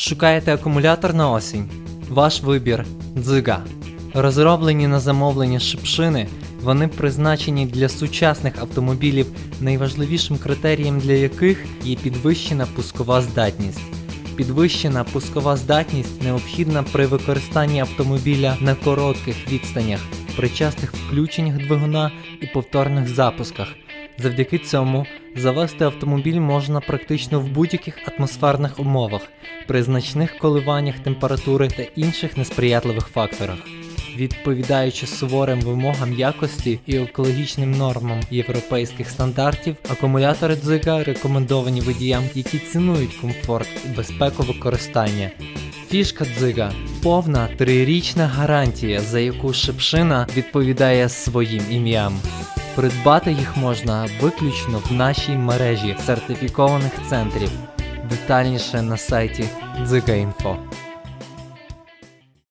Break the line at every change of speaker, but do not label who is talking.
Шукаєте акумулятор на осінь? Ваш вибір дзига. Розроблені на замовлення шипшини, вони призначені для сучасних автомобілів, найважливішим критерієм для яких є підвищена пускова здатність. Підвищена пускова здатність необхідна при використанні автомобіля на коротких відстанях, при частих включеннях двигуна і повторних запусках. Завдяки цьому завести автомобіль можна практично в будь-яких атмосферних умовах, при значних коливаннях температури та інших несприятливих факторах. Відповідаючи суворим вимогам якості і екологічним нормам європейських стандартів, акумулятори дзига рекомендовані водіям, які цінують комфорт і безпеку використання. Фішка дзига повна трирічна гарантія, за яку шипшина відповідає своїм ім'ям. Придбати їх можна виключно в нашій мережі сертифікованих центрів. Детальніше на сайті Дзига.Інфо.